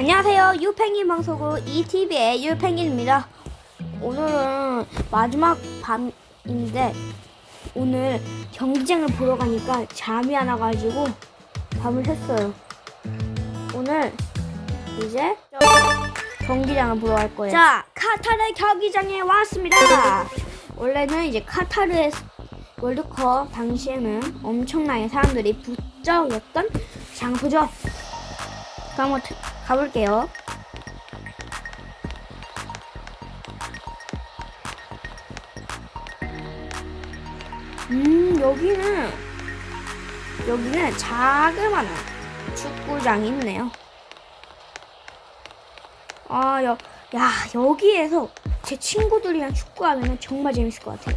안녕하세요. 유팽인 방송국 ETV의 유팽인입니다. 오늘은 마지막 밤인데 오늘 경기장을 보러 가니까 잠이 안 와가지고 밤을 샜어요. 오늘 이제 경기장을 보러 갈 거예요. 자, 카타르 경기장에 왔습니다. 원래는 이제 카타르의 월드컵 당시에는 엄청나게 사람들이 북적였던 장소죠. 드- 가볼게요. 음, 여기는, 여기는 자그마한 축구장이 있네요. 아, 여, 야, 여기에서 제 친구들이랑 축구하면 정말 재밌을 것 같아요.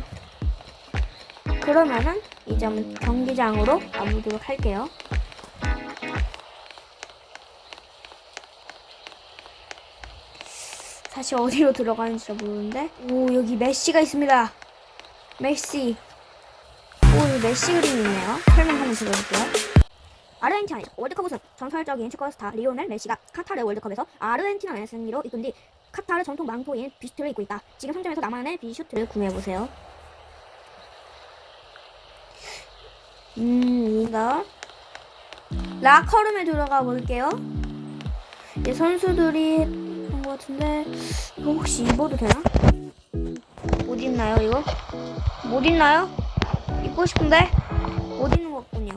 그러면은, 이제 경기장으로 가보도록 할게요. 사실 어디로 들어가는지 잘 모르는데. 오 여기 메시가 있습니다. 메시. 오 여기 메시 그림이 있네요. 설명 한번 들어볼게요. 아르헨티나 월드컵 우승. 전설적인 축구 스타 리오넬 메시가 카타르 월드컵에서 아르헨티나의 승리로 이끈 뒤 카타르 전통 망토인 비슈트를 입고 있다. 지금 상점에서 나만의 비슈트를 구매해보세요. 음 이거. 라커룸에 들어가 볼게요. 이 선수들이 것 같은데 이거 혹시 입어도 되나? 못 입나요 이거? 못 입나요? 입고 싶은데 못 입는 것 같군요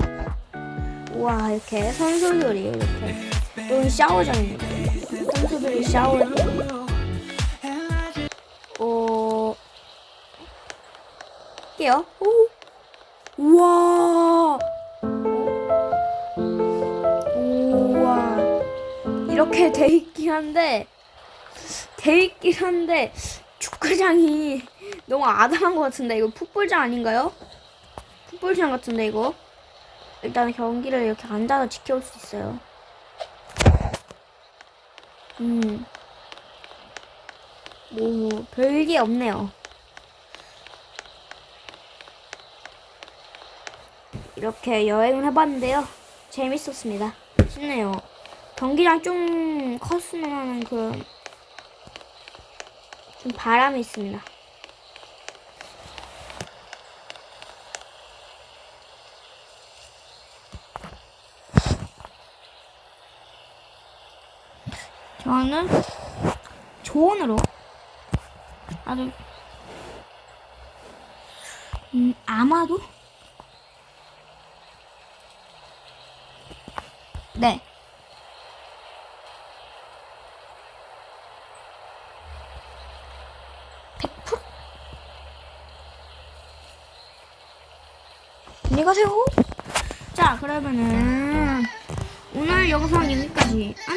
우와 이렇게 선수들이 이렇게 여기 샤워장입니다 선수들이 샤워를 어... 할게요 오. 우와 이렇게 돼 있긴 한데 돼 있긴 한데 축구장이 너무 아담한 것 같은데 이거 풋볼장 아닌가요? 풋볼장 같은데 이거 일단 경기를 이렇게 앉아서 지켜볼 수 있어요. 음, 뭐 별게 없네요. 이렇게 여행을 해봤는데요. 재밌었습니다. 좋네요. 경기장 좀 컸으면 하는 그런 좀 바람이 있습니다. 저는 조언으로 아주 음, 아마도 네. 백프 안녕히 가세요. 자, 그러면은 오늘 영상 여기까지. 안녕.